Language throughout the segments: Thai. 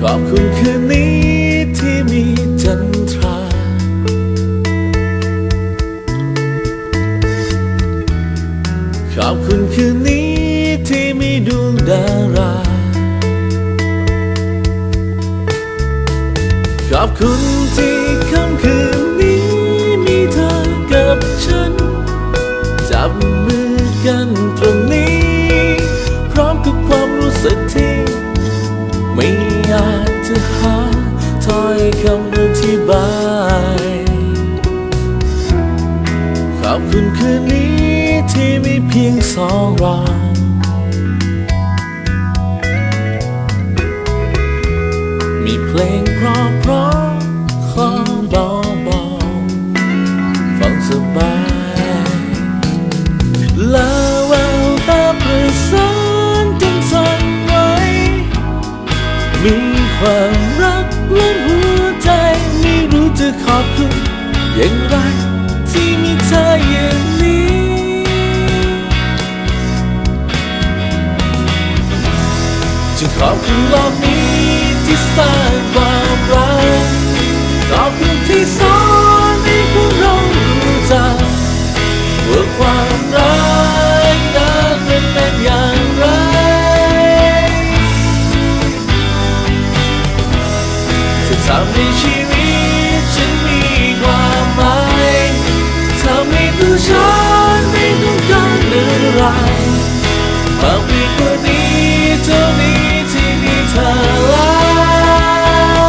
ขอบคุณคืนนี้ที่มีจันทรา ขอบคุณคืนนี้ที่มีดวงดารา ขอบคุณ จะหาถ้อยคำอธิบายขอบคุณคืนนี้ที่มีเพียงสองเรามีเพลงเพราะเพราะๆขอ ล้นหัวใจไม่รู้จะขอบคุณอย่างไรที่มีเธออย่างนี้ จะขอบคุณโลกนี้ที่สร้างความำให้ชีวิตฉันมีความหมายทำให้ตัวฉันไม่ต้องการหรือะไรมากไปกว่านี้เท่านี้ที่มีเธอแล้ว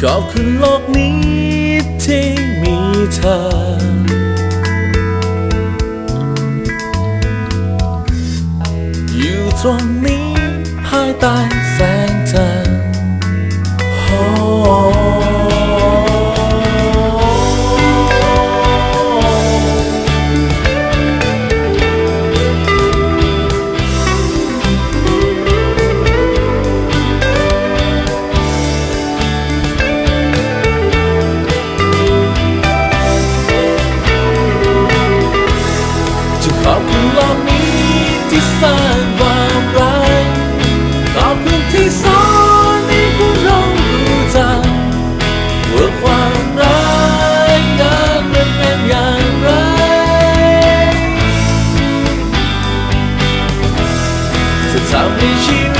ขอบคุณโลกนี้ที่มีเธอ อยู่ตรงนี้ภายใต้แสง Talvez